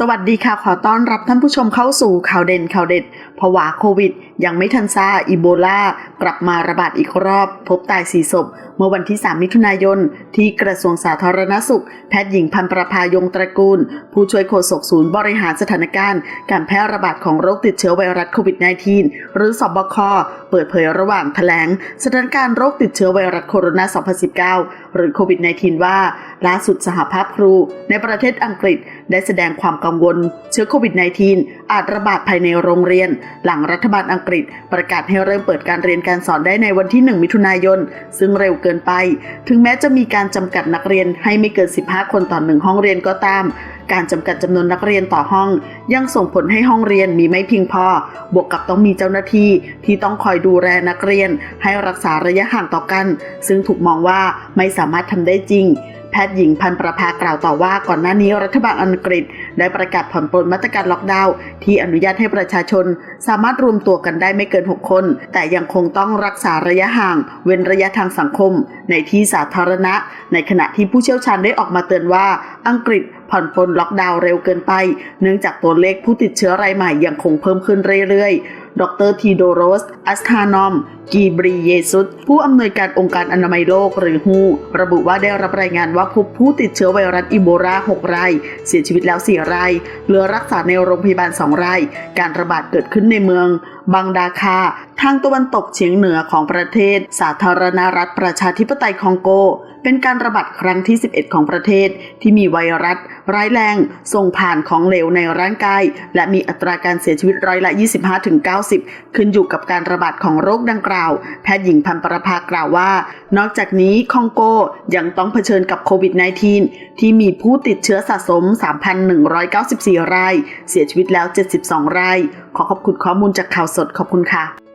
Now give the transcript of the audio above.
สวัสดีค่ะ ขอต้อนรับท่านผู้ชมเข้าสู่ข่าวเด่นข่าวเด็ดผวาโควิด ยังไม่ทันซาอีโบลากลับมาระบาดอีกรอบ พบตายสี่ศพ เมื่อวันที่ 3 มิถุนายน ที่กระทรวงสาธารณสุข แพทย์หญิงพันประภายงตระกูล ผู้ช่วยโฆษกศูนย์บริหารสถานการณ์ การแพร่ระบาดของโรคติดเชื้อไวรัสโควิด -19 หรือสบค เปิดเผยระหว่างแถลงสถานการณ์โรคติดเชื้อไวรัสโคโรนา 2019 หรือโควิด -19 ว่า ล่าสุดสหภาพครู ในประเทศอังกฤษได้แสดงความกังวลเชื้อโควิด -19 อาจระบาดภายในโรงเรียน หลังรัฐบาลอังกฤษ ประกาศให้เริ่มเปิดการเรียนการสอนได้ในวันที่ 1 มิถุนายน ซึ่งเร็วเกินไป ถึงแม้จะมีการจำกัดนักเรียนให้ไม่เกิน 15 คนต่อหนึ่งห้องเรียนก็ตาม การจำกัดจำนวนนักเรียนต่อห้อง ยังส่งผลให้ห้องเรียนมีไม่เพียงพอ บวกกับต้องมีเจ้าหน้าที่ที่ต้องคอยดูแลนักเรียน ให้รักษาระยะห่างต่อกัน ซึ่งถูกมองว่าไม่สามารถทำได้จริง แพทย์หญิงพันประภากล่าวต่อว่าก่อนหน้านี้รัฐบาลอังกฤษ ได้ประกาศผ่อนปลนมาตรการล็อกดาวน์ที่อนุญาตให้ประชาชน สามารถรวมตัวกันได้ไม่เกิน 6 คน แต่ยังคงต้องรักษาระยะห่าง เว้นระยะทางสังคม ในที่สาธารณะ ในขณะที่ผู้เชี่ยวชาญได้ออกมาเตือนว่าอังกฤษผ่อนปลนล็อกดาวน์เร็วเกินไป เนื่องจากตัวเลขผู้ติดเชื้อรายใหม่ยังคงเพิ่มขึ้นเรื่อยๆ ดรทีโดโรสอัสธานอม กีบรีเยซุสผู้อำนวยการองค์การอนามัยโลกหรือฮูระบุว่าได้รับรายงานว่าพบผู้ติดเชื้อไวรัสอีโบลา6ราย เสียชีวิตแล้ว 4 ราย เหลือรักษาในโรงพยาบาล 2 ราย การระบาดเกิดขึ้นในเมืองบังดาคา ทางตะวันตกเฉียงเหนือของประเทศ สาธารณรัฐประชาธิปไตยคองโก เป็นการระบาดครั้งที่ 11 ของประเทศ ที่มีไวรัส ร้ายแรง ส่งผ่านของเหลวในร่างกาย และมีอัตราการเสียชีวิตร้อยละ 25-90 ขึ้นอยู่กับการระบาดของโรคดังกล่าวล่าวแพทย์หญิงพันประภากล่าวว่า นอกจากนี้คองโกยังต้องเผชิญกับโควิด -19 ที่มีผู้ติดเชื้อสะสม 3,194 ราย เสียชีวิตแล้ว 72 ราย ขอขอบคุณข้อมูลจากข่าวสดขอบคุณค่ะ